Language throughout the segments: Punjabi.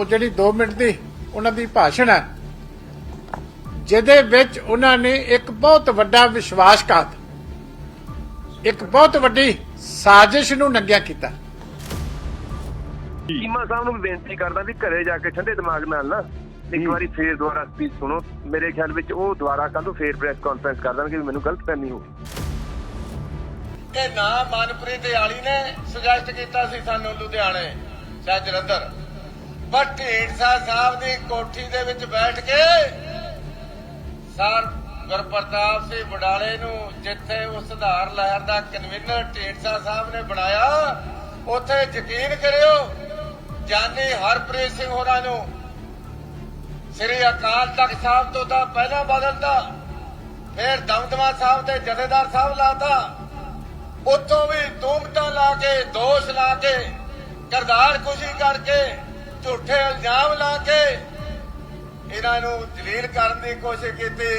ਉਹ ਜਿਹੜੀ 2 ਮਿੰਟ ਦੀ ਉਹਨਾਂ ਦੀ ਭਾਸ਼ਣ ਹੈ ਜਿਹਦੇ ਵਿੱਚ ਉਹਨਾਂ ਨੇ ਇੱਕ ਬਹੁਤ ਵੱਡਾ ਵਿਸ਼ਵਾਸਘਾਤ ਇੱਕ ਬਹੁਤ ਵੱਡੀ ਸਾਜ਼ਿਸ਼ ਨੂੰ ਨੰਗਿਆ ਕੀਤਾ। ਚੀਮਾ ਸਾਹਿਬ ਨੂੰ ਵੀ ਬੇਨਤੀ ਕਰਦਾ ਵੀ ਘਰੇ ਜਾ ਕੇ ਠੰਡੇ ਦਿਮਾਗ ਨਾਲ ਨਾ ਇੱਕ ਵਾਰੀ ਫੇਰ ਦੁਬਾਰਾ ਸਪੀਚ ਸੁਣੋ। ਮੇਰੇ ਖਿਆਲ ਵਿੱਚ ਉਹ ਦੁਬਾਰਾ ਕੱਲ ਨੂੰ ਫੇਰ ਪ੍ਰੈਸ ਕਾਨਫਰੰਸ ਕਰ ਦੇਣਗੇ ਵੀ ਮੈਨੂੰ ਗਲਤ ਫਹਿਮੀ ਹੋ ਗਈ। ਕਿ ਨਾ ਮਨਪ੍ਰੀਤ ਯਾਲੀ ਨੇ ਸੁਜੈਸਟ ਕੀਤਾ ਸੀ ਸਾਨੂੰ ਲੁਧਿਆਣੇ ਸ਼ਾਇਦ ਜਲੰਧਰ। ਪਰ ਢੀਂਡਸਾ ਸਾਹਿਬ ਦੀ ਕੋਠੀ ਦੇ ਵਿੱਚ ਬੈਠ ਕੇ ਸਰ ਗੁਰਪ੍ਰਤਾਪ ਸਿੰਘ ਬਡਾਲੇ ਨੂੰ ਜਿੱਥੇ ਉਹ ਸੁਧਾਰ ਲਹਿਰ ਦਾ ਕਨਵੀਨਰ ਢੀਂਡਸਾ ਸਾਹਿਬ ਨੇ ਬਣਾਇਆ, ਉੱਥੇ ਯਕੀਨ ਕਰਿਓ, ਜਾਨੀ ਹਰਪ੍ਰੀਤ ਸਿੰਘ ਹੋਰਾਂ ਨੂੰ ਸ੍ਰੀ ਅਕਾਲ ਤਖਤ ਸਾਹਿਬ ਤੋਂ ਤਾਂ ਪਹਿਲਾਂ ਬਦਲਦਾ ਫਿਰ ਦਮਦਮਾ ਸਾਹਿਬ ਤੇ ਜਥੇਦਾਰ ਸਾਹਿਬ ਲਾਤਾ, ਉੱਥੋਂ ਵੀ ਤੁਮਤਾਂ ਲਾ ਕੇ, ਦੋਸ਼ ਲਾ ਕੇ ਕਰਦਾਰ ਖੁਸ਼ੀ ਕਰਕੇ ਝੂਠੇ ਇਲਜ਼ਾਮ ਲਾ ਕੇ ਇਹਨਾਂ ਨੂੰ ਜਲੀਲ ਕਰਨ ਦੀ ਕੋਸ਼ਿਸ਼ ਕੀਤੀ।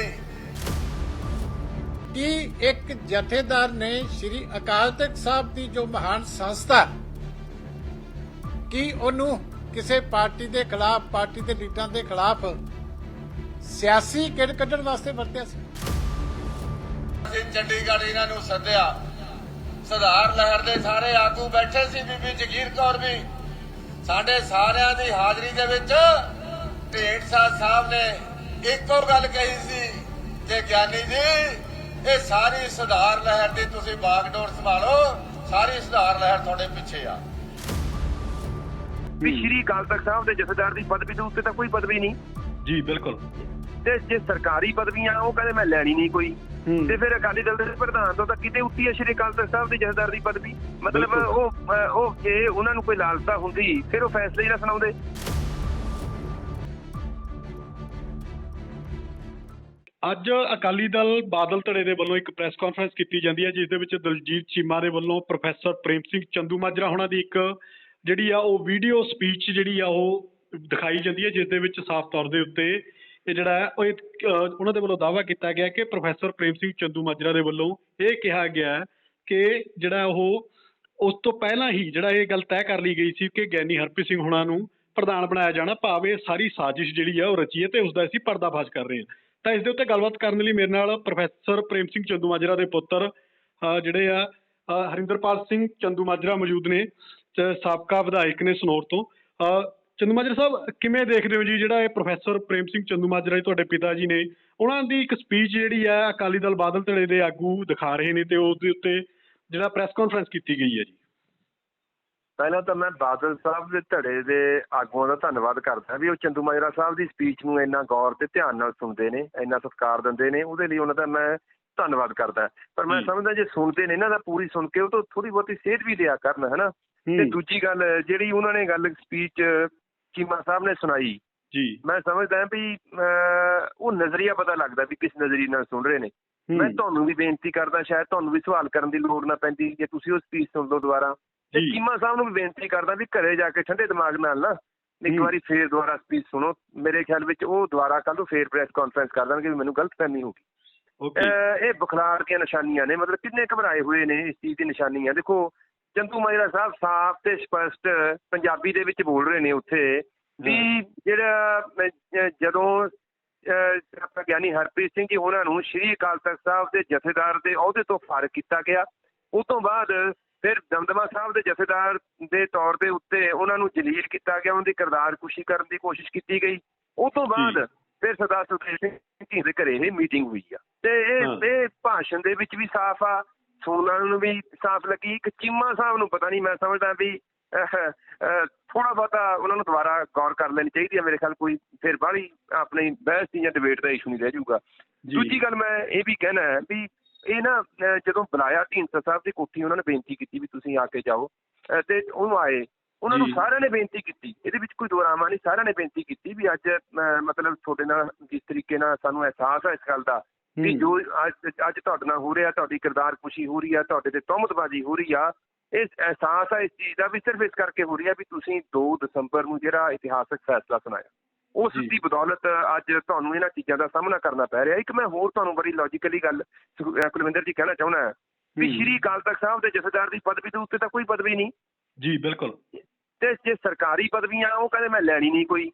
ਕਿ ਇੱਕ ਜਥੇਦਾਰ ਨੇ ਸ੍ਰੀ ਅਕਾਲ ਤਖਤ ਸਾਹਿਬ ਦੀ ਜੋ ਮਹਾਨ ਸੰਸਥਾ ਕਿ ਉਹਨੂੰ ਕਿਸੇ ਪਾਰਟੀ ਦੇ ਖਿਲਾਫ ਪਾਰਟੀ ਦੇ ਲੀਡਰਾਂ ਦੇ ਖਿਲਾਫ ਸਿਆਸੀ ਕਿੜ ਕੱਢਣ ਵਾਸਤੇ ਵਰਤਿਆ ਸੀ? ਅਸੀਂ ਚੰਡੀਗੜ੍ਹ ਇਹਨਾਂ ਨੂੰ ਸੱਦਿਆ। ਸੁਧਾਰ ਲਹਿਰ ਦੇ ਸਾਰੇ ਆਗੂ ਬੈਠੇ ਸੀ ਬੀਬੀ ਜਗੀਰ ਕੌਰ ਵੀ। ਸਾਡੇ ਸਾਰਿਆਂ ਦੀ ਹਾਜ਼ਰੀ ਦੇ ਵਿੱਚ ਢੀਂਡਸਾ ਸਾਹਿਬ ਨੇ ਇੱਕੋ ਗੱਲ ਕਹੀ ਸੀ ਕਿ ਗਿਆਨੀ ਜੀ ਇਹ ਸਾਰੀ ਸੁਧਾਰ ਲਹਿਰ ਦੀ ਤੁਸੀਂ ਬਾਗਡੋਰ ਸੰਭਾਲੋ ਸਾਰੀ ਸੁਧਾਰ ਲਹਿਰ ਤੁਹਾਡੇ ਪਿੱਛੇ ਆ। ਵੀ ਸ਼੍ਰੀ ਅਕਾਲ ਤਖਤ ਸਾਹਿਬ ਦੇ ਜਥੇਦਾਰ ਦੀ ਪਦਵੀ ਦੇ ਉੱਤੇ ਤਾਂ ਕੋਈ ਪਦਵੀ ਨਹੀਂ। ਜੀ ਬਿਲਕੁਲ। ਤੇ ਜੇ ਸਰਕਾਰੀ ਪਦਵੀਆਂ ਉਹ ਕਹਿੰਦੇ ਮੈਂ ਲੈਣੀ ਨਹੀਂ ਕੋਈ। ਤੇ ਫਿਰ ਅਕਾਲੀ ਦਲ ਦੇ ਪ੍ਰਧਾਨ ਤੋਂ ਤਾਂ ਕਿਤੇ ਉੱਤੀ ਹੈ ਸ਼੍ਰੀ ਅਕਾਲ ਤਖਤ ਸਾਹਿਬ ਦੇ ਜਥੇਦਾਰ ਦੀ ਪਦਵੀ। ਮਤਲਬ। ਉਹ ਉਹ ਜੇ ਉਹਨਾਂ ਨੂੰ ਕੋਈ ਲਾਲਸਾ ਹੁੰਦੀ ਫਿਰ ਉਹ ਫੈਸਲੇ ਨਾ ਸੁਣਾਉਂਦੇ। ਅੱਜ ਅਕਾਲੀ ਦਲ ਬਾਦਲ ਧੜੇ ਦੇ ਵੱਲੋਂ ਇੱਕ ਪ੍ਰੈਸ ਕਾਨਫਰੰਸ ਕੀਤੀ ਜਾਂਦੀ ਹੈ ਜਿਸ ਦੇ ਵਿੱਚ ਦਲਜੀਤ ਚੀਮਾ ਦੇ ਵੱਲੋਂ ਪ੍ਰੋਫੈਸਰ ਪ੍ਰੇਮ ਸਿੰਘ ਚੰਦੂ ਮਾਜਰਾ ਹੋਣਾ ਦੀ ਇੱਕ ਜਿਹੜੀ ਆ ਉਹ ਵੀਡੀਓ ਸਪੀਚ ਜਿਹੜੀ ਆ ਉਹ ਦਿਖਾਈ ਜਾਂਦੀ ਹੈ ਜਿਸ ਦੇ ਵਿੱਚ ਸਾਫ਼ ਤੌਰ ਦੇ ਉੱਤੇ ਇਹ ਜਿਹੜਾ ਉਹ ਉਹਨਾਂ ਦੇ ਵੱਲੋਂ ਦਾਅਵਾ ਕੀਤਾ ਗਿਆ ਕਿ ਪ੍ਰੋਫੈਸਰ ਪ੍ਰੇਮ ਸਿੰਘ ਚੰਦੂ ਮਾਜਰਾ ਦੇ ਵੱਲੋਂ ਇਹ ਕਿਹਾ ਗਿਆ ਹੈ ਕਿ ਜਿਹੜਾ ਉਹ, ਉਸ ਤੋਂ ਪਹਿਲਾਂ ਹੀ ਜਿਹੜਾ ਇਹ ਗੱਲ ਤੈਅ ਕਰ ਲਈ ਗਈ ਸੀ ਕਿ ਗਿਆਨੀ ਹਰਪ੍ਰੀਤ ਸਿੰਘ ਹੁਣਾਂ ਨੂੰ ਪ੍ਰਧਾਨ ਬਣਾਇਆ ਜਾਣਾ, ਭਾਵੇਂ ਸਾਰੀ ਸਾਜ਼ਿਸ਼ ਜਿਹੜੀ ਆ ਉਹ ਰਚੀ ਹੈ ਤੇ ਉਸ ਦਾ ਅਸੀਂ ਪਰਦਾਫਾਸ਼ ਕਰ ਰਹੇ ਹਾਂ। ਤਾਂ ਇਸ ਦੇ ਉੱਤੇ ਗੱਲਬਾਤ ਕਰਨ ਲਈ ਮੇਰੇ ਨਾਲ ਪ੍ਰੋਫੈਸਰ ਪ੍ਰੇਮ ਸਿੰਘ ਚੰਦੂ ਮਾਜਰਾ ਦੇ ਪੁੱਤਰ ਜਿਹੜੇ ਆ ਹਰਿੰਦਰਪਾਲ ਸਿੰਘ ਚੰਦੂ ਮਾਜਰਾ ਮੌਜੂਦ ਨੇ ਸਾਬਕਾ ਵਿਧਾਇਕ ਨੇ ਸਨੌਰ ਤੋਂ। ਅਹ ਚੰਦੂ ਮਾਜਰਾ ਸਾਹਿਬ ਕਿਵੇਂ ਦੇਖਦੇ ਹੋ ਜੀ ਜਿਹੜਾ ਇਹ ਪ੍ਰੋਫੈਸਰ ਪ੍ਰੇਮ ਸਿੰਘ ਚੰਦੂ ਮਾਜਰਾ ਜੀ ਤੁਹਾਡੇ ਪਿਤਾ ਜੀ ਨੇ ਉਹਨਾਂ ਦੀ ਇੱਕ ਸਪੀਚ ਜਿਹੜੀ ਆ ਅਕਾਲੀ ਦਲ ਬਾਦਲ ਧੜੇ ਦੇ ਆਗੂ ਦਿਖਾ ਰਹੇ ਨੇ ਤੇ ਉਸ ਦੇ ਉੱਤੇ ਜਿਹੜਾ ਪ੍ਰੈਸ ਕਾਨਫਰੰਸ ਕੀਤੀ ਗਈ ਹੈ ਜੀ। ਪਹਿਲਾਂ ਤਾਂ ਮੈਂ ਬਾਦਲ ਸਾਹਿਬ ਦੇ ਧੜੇ ਦੇ ਆਗੂਆਂ ਦਾ ਧੰਨਵਾਦ ਕਰਦਾ ਵੀ ਉਹ ਚੰਦੂ ਮਾਜਰਾ ਸਾਹਿਬ ਦੀ ਸਪੀਚ ਨੂੰ ਇੰਨਾ ਗੌਰ ਤੇ ਧਿਆਨ ਨਾਲ ਸੁਣਦੇ ਨੇ ਇੰਨਾ ਸਤਿਕਾਰ ਦਿੰਦੇ ਨੇ ਉਹਦੇ ਲਈ ਉਹਨਾਂ ਦਾ ਮੈਂ ਧੰਨਵਾਦ ਕਰਦਾ। ਪਰ ਮੈਂ। ਸਮਝਦਾ ਜੇ ਸੁਣਦੇ ਨੇ ਇਹਨਾਂ ਦਾ ਪੂਰੀ ਸੁਣ ਕੇ ਉਹ ਤੋਂ ਥੋੜੀ ਬਹੁਤੀ ਸੇਧ ਵੀ ਲਿਆ ਕਰਨ ਹਨਾ? ਤੇ ਦੂਜੀ ਗੱਲ ਜਿਹੜੀ ਉਹਨਾਂ ਨੇ ਗੱਲ ਸਪੀਚ ਚੀਮਾ ਸਾਹਿਬ ਨੇ ਸੁਣਾਈ। ਜੀ। ਮੈਂ ਸਮਝਦਾ ਵੀ ਉਹ ਨਜ਼ਰੀਆ ਪਤਾ ਲੱਗਦਾ ਵੀ ਕਿਸ ਨਜ਼ਰੀਏ ਨਾਲ ਸੁਣ ਰਹੇ ਨੇ। ਮੈਂ ਤੁਹਾਨੂੰ ਵੀ ਬੇਨਤੀ ਕਰਦਾ ਸ਼ਾਇਦ ਤੁਹਾਨੂੰ ਵੀ ਸਵਾਲ ਕਰਨ ਦੀ ਲੋੜ ਨਾ ਪੈਂਦੀ ਜੇ ਤੁਸੀਂ ਉਹ ਸਪੀਚ ਸੁਣ ਲਓ ਦੁਬਾਰਾ। ਤੇ। ਚੀਮਾ ਸਾਹਿਬ ਨੂੰ ਵੀ ਬੇਨਤੀ ਕਰਦਾ ਵੀ ਘਰੇ ਜਾ ਕੇ ਠੰਡੇ ਦਿਮਾਗ ਨਾਲ ਨਾ ਇੱਕ। ਵਾਰੀ ਫੇਰ ਦੁਬਾਰਾ ਸਪੀਚ ਸੁਣੋ। ਮੇਰੇ ਖਿਆਲ ਵਿੱਚ ਉਹ ਦੁਬਾਰਾ ਕੱਲ ਨੂੰ ਫੇਰ ਪ੍ਰੈਸ ਕਾਨਫਰੰਸ ਕਰ ਦੇਣਗੇ ਵੀ ਮੈਨੂੰ ਗਲਤ ਫਹਿਮੀ ਹੋ ਗਈ। ਇਹ ਬੁਖਲਾਰ ਦੀਆਂ ਨਿਸ਼ਾਨੀਆਂ ਨੇ ਮਤਲਬ ਕਿੰਨੇ ਘਬਰਾਏ ਹੋਏ ਨੇ ਇਸ ਚੀਜ਼ ਦੀ ਨਿਸ਼ਾਨੀਆਂ। ਦੇਖੋ ਚੰਦੂ ਮਾਜਰਾ ਸਾਹਿਬ ਸਾਫ਼ ਤੇ ਸਪਸ਼ਟ ਪੰਜਾਬੀ ਦੇ ਵਿੱਚ ਬੋਲ ਰਹੇ ਨੇ ਉੱਥੇ ਵੀ ਜਿਹੜਾ ਜਦੋਂ ਆਪਣਾ ਗਿਆਨੀ ਹਰਪ੍ਰੀਤ ਸਿੰਘ ਜੀ ਉਹਨਾਂ ਨੂੰ ਸ਼੍ਰੀ ਅਕਾਲ ਤਖਤ ਸਾਹਿਬ ਦੇ ਜਥੇਦਾਰ ਦੇ ਅਹੁਦੇ ਤੋਂ ਫਾਰਗ ਕੀਤਾ ਗਿਆ ਉਸ ਤੋਂ ਬਾਅਦ ਫਿਰ ਦਮਦਮਾ ਸਾਹਿਬ ਦੇ ਜਥੇਦਾਰ ਦੇ ਤੌਰ ਦੇ ਉੱਤੇ ਉਹਨਾਂ ਨੂੰ ਜਲੀਲ ਕੀਤਾ ਗਿਆ ਉਹਨਾਂ ਦੀ ਕਿਰਦਾਰ ਕੁਸ਼ੀ ਕਰਨ ਦੀ ਕੋਸ਼ਿਸ਼ ਕੀਤੀ ਗਈ। ਉਸ ਤੋਂ ਬਾਅਦ ਫਿਰ ਸਰਦਾਰ ਸੁਖਦੇਵ ਸਿੰਘ ਜੀ ਦੇ ਘਰੇ ਇਹ ਮੀਟਿੰਗ ਹੋਈ ਆ। ਤੇ। ਇਹ ਇਹ ਭਾਸ਼ਣ ਦੇ ਵਿੱਚ ਵੀ ਸਾਫ਼ ਆ। ਸੁਣਨ ਨੂੰ ਵੀ ਸਾਫ਼ ਲੱਗੀ ਇੱਕ ਚੀਮਾ ਸਾਹਿਬ ਨੂੰ ਪਤਾ ਨਹੀਂ ਮੈਂ ਸਮਝਦਾ ਵੀ ਥੋੜਾ ਬਹੁਤਾ ਉਹਨਾਂ ਨੂੰ ਦੁਬਾਰਾ ਗੌਰ ਕਰ ਲੈਣੀ ਚਾਹੀਦੀ ਹੈ ਮੇਰੇ ਖਿਆਲ ਕੋਈ ਫਿਰ ਬਾਹਲੀ ਆਪਣੀ ਬਹਿਸ ਦੀ ਜਾਂ ਡਿਬੇਟ ਦਾ ਇਸ਼ੂ ਨਹੀਂ ਰਹਿ ਜਾਊਗਾ। ਦੂਜੀ ਗੱਲ ਮੈਂ ਇਹ ਵੀ ਕਹਿਣਾ ਹੈ ਵੀ ਇਹ ਨਾ ਜਦੋਂ ਬੁਲਾਇਆ ਢੀਂਡਸਾ ਸਾਹਿਬ ਦੀ ਕੋਠੀ ਉਹਨਾਂ ਨੇ ਬੇਨਤੀ ਕੀਤੀ ਵੀ ਤੁਸੀਂ ਆ ਕੇ ਜਾਓ ਤੇ ਉਹਨੂੰ ਆਏ ਉਹਨਾਂ ਨੂੰ। ਸਾਰਿਆਂ ਨੇ ਬੇਨਤੀ ਕੀਤੀ ਇਹਦੇ ਵਿੱਚ ਕੋਈ ਦੁਰਾਮਾ ਨਹੀਂ ਸਾਰਿਆਂ ਨੇ ਬੇਨਤੀ ਕੀਤੀ ਵੀ ਅੱਜ ਮਤਲਬ ਤੁਹਾਡੇ ਨਾਲ ਜਿਸ ਤਰੀਕੇ ਨਾਲ ਸਾਨੂੰ ਅਹਿਸਾਸ ਹੈ ਇਸ ਗੱਲ ਦਾ ਵੀ। ਜੋ ਅੱਜ ਅੱਜ ਤੁਹਾਡੇ ਨਾਲ ਹੋ ਰਿਹਾ ਤੁਹਾਡੀ ਕਿਰਦਾਰ ਖੁਸ਼ੀ ਹੋ ਰਹੀ ਆ ਤੁਹਾਡੇ ਤੇ ਤੋਮਤਬਾਜ਼ੀ ਹੋ ਰਹੀ ਆ ਇਸ ਅਹਿਸਾਸ ਆ ਇਸ ਚੀਜ਼ ਦਾ ਵੀ ਸਿਰਫ ਇਸ ਕਰਕੇ ਹੋ ਰਹੀ ਆ ਵੀ ਤੁਸੀਂ 2 ਦਸੰਬਰ ਨੂੰ ਜਿਹੜਾ ਇਤਿਹਾਸਕ ਫੈਸਲਾ ਸੁਣਾਇਆ ਉਸ। ਦੀ ਬਦੌਲਤ ਅੱਜ ਤੁਹਾਨੂੰ ਇਹਨਾਂ ਚੀਜ਼ਾਂ ਦਾ ਸਾਹਮਣਾ ਕਰਨਾ ਪੈ ਰਿਹਾ ਇੱਕ ਮੈਂ ਹੋਰ ਤੁਹਾਨੂੰ ਬੜੀ ਲੌਜੀਕਲੀ ਗੱਲ ਕੁਲਵਿੰਦਰ ਜੀ ਕਹਿਣਾ ਚਾਹੁੰਦਾ ਵੀ। ਸ਼੍ਰੀ ਅਕਾਲ ਤਖਤ ਸਾਹਿਬ ਦੇ ਜਥੇਦਾਰ ਦੀ ਪਦਵੀ ਦੇ ਉੱਤੇ ਤਾਂ ਕੋਈ ਪਦਵੀ ਨਹੀਂ ਜੀ ਬਿਲਕੁਲ ਤੇ ਜੇ ਸਰਕਾਰੀ ਪਦਵੀਆਂ ਉਹ ਕਹਿੰਦੇ ਮੈਂ ਲੈਣੀ ਨਹੀਂ ਕੋਈ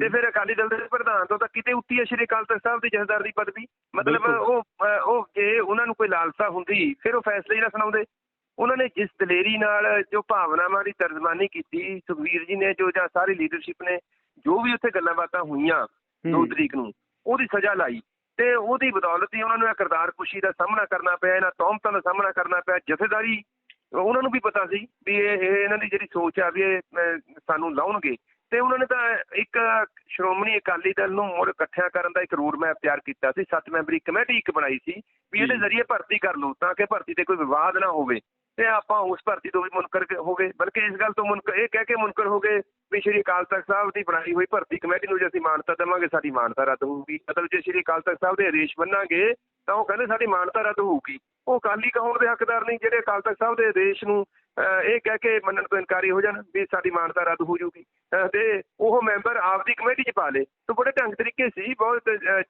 ਤੇ ਫਿਰ ਅਕਾਲੀ ਦਲ ਦੇ ਪ੍ਰਧਾਨ ਤੋਂ ਤਾਂ ਕਿਤੇ ਉੱਤੀ ਹੈ ਸ਼੍ਰੀ ਅਕਾਲ ਤਖਤ ਸਾਹਿਬ ਦੀ ਜਥੇਦਾਰ ਦੀ ਪਦਵੀ। ਮਤਲਬ। ਉਹ ਉਹ ਜੇ ਉਹਨਾਂ ਨੂੰ ਕੋਈ ਲਾਲਸਾ ਹੁੰਦੀ ਫਿਰ ਉਹ ਫੈਸਲੇ ਹੀ ਨਾ ਸੁਣਾਉਂਦੇ। ਉਹਨਾਂ ਨੇ ਜਿਸ ਦਲੇਰੀ ਨਾਲ ਜੋ ਭਾਵਨਾਵਾਂ ਦੀ ਤਰਜਮਾਨੀ ਕੀਤੀ ਸੁਖਵੀਰ ਜੀ ਨੇ ਜੋ ਜਾਂ ਸਾਰੀ ਲੀਡਰਸ਼ਿਪ ਨੇ ਜੋ ਵੀ ਉੱਥੇ ਗੱਲਾਂ ਬਾਤਾਂ ਹੋਈਆਂ ਦੋ ਹੂੰ। ਤਰੀਕ ਨੂੰ ਉਹਦੀ ਸਜ਼ਾ ਲਾਈ। ਤੇ ਉਹਦੀ ਬਦੌਲਤ ਹੀ ਉਹਨਾਂ ਨੂੰ ਇਹ ਕਿਰਦਾਰ ਕੁਸ਼ੀ ਦਾ ਸਾਹਮਣਾ ਕਰਨਾ ਪਿਆ ਇਹਨਾਂ ਤੌਮਤਾਂ ਦਾ ਸਾਹਮਣਾ ਕਰਨਾ ਪਿਆ ਜਥੇਦਾਰੀ ਉਹਨਾਂ ਨੂੰ ਵੀ ਪਤਾ ਸੀ ਵੀ ਇਹ ਇਹ ਇਹਨਾਂ ਦੀ ਜਿਹੜੀ ਸੋਚ ਆ ਵੀ ਇਹ ਸਾਨੂੰ ਲਾਉਣਗੇ। ਤੇ ਉਹਨਾਂ ਨੇ ਤਾਂ ਇੱਕ ਸ਼੍ਰੋਮਣੀ ਅਕਾਲੀ ਦਲ ਨੂੰ ਮੁੜ ਇਕੱਠਿਆਂ ਕਰਨ ਦਾ ਇੱਕ ਰੂਟ ਮੈਪ ਤਿਆਰ ਕੀਤਾ ਸੀ ਸੱਤ ਮੈਂਬਰੀ ਕਮੇਟੀ ਇੱਕ ਬਣਾਈ ਸੀ ਵੀ ਇਹਦੇ। ਜ਼ਰੀਏ ਭਰਤੀ ਕਰ ਲਓ ਤਾਂ ਕਿ ਭਰਤੀ ਤੇ ਕੋਈ ਵਿਵਾਦ ਨਾ ਹੋਵੇ ਤੇ ਆਪਾਂ ਉਸ ਭਰਤੀ ਤੋਂ ਵੀ ਮੁਨਕਰ ਹੋ ਗਏ ਬਲਕਿ ਇਸ ਗੱਲ ਤੋਂ ਮੁਨਕਰ ਇਹ ਕਹਿ ਕੇ ਮੁਨਕਰ ਹੋ ਗਏ ਵੀ ਸ਼੍ਰੀ ਅਕਾਲ ਤਖਤ ਸਾਹਿਬ ਦੀ ਬਣਾਈ ਹੋਈ ਭਰਤੀ ਕਮੇਟੀ ਨੂੰ ਜੇ ਅਸੀਂ ਮਾਨਤਾ ਦੇਵਾਂਗੇ ਸਾਡੀ ਮਾਨਤਾ ਰੱਦ ਹੋਊਗੀ ਮਤਲਬ ਜੇ ਸ਼੍ਰੀ ਅਕਾਲ ਤਖਤ ਸਾਹਿਬ ਦੇ ਆਦੇਸ਼ ਮੰਨਾਂਗੇ ਤਾਂ ਉਹ ਕਹਿੰਦੇ ਸਾਡੀ ਮਾਨਤਾ ਰੱਦ ਹੋਊਗੀ ਉਹ ਅਕਾਲੀ ਕਹਾਉਣ ਦੇ ਹੱਕਦਾਰ ਨਹੀਂ ਜਿਹੜੇ ਅਕਾਲ ਤਖਤ ਸਾਹਿਬ ਦੇ ਆਦੇਸ਼ ਨੂੰ ਇਹ ਕਹਿ ਕੇ ਮੰਨਣ ਤੋਂ ਇਨਕਾਰੀ ਹੋ ਜਾਣ ਵੀ ਸਾਡੀ ਮਾਨਤਾ ਰੱਦ ਹੋ ਜੂਗੀ ਤੇ ਉਹ ਮੈਂਬਰ ਆਪਦੀ ਕਮੇਟੀ 'ਚ ਪਾ ਲੇ ਤੇ ਬੜੇ ਢੰਗ ਤਰੀਕੇ ਸੀ ਬਹੁਤ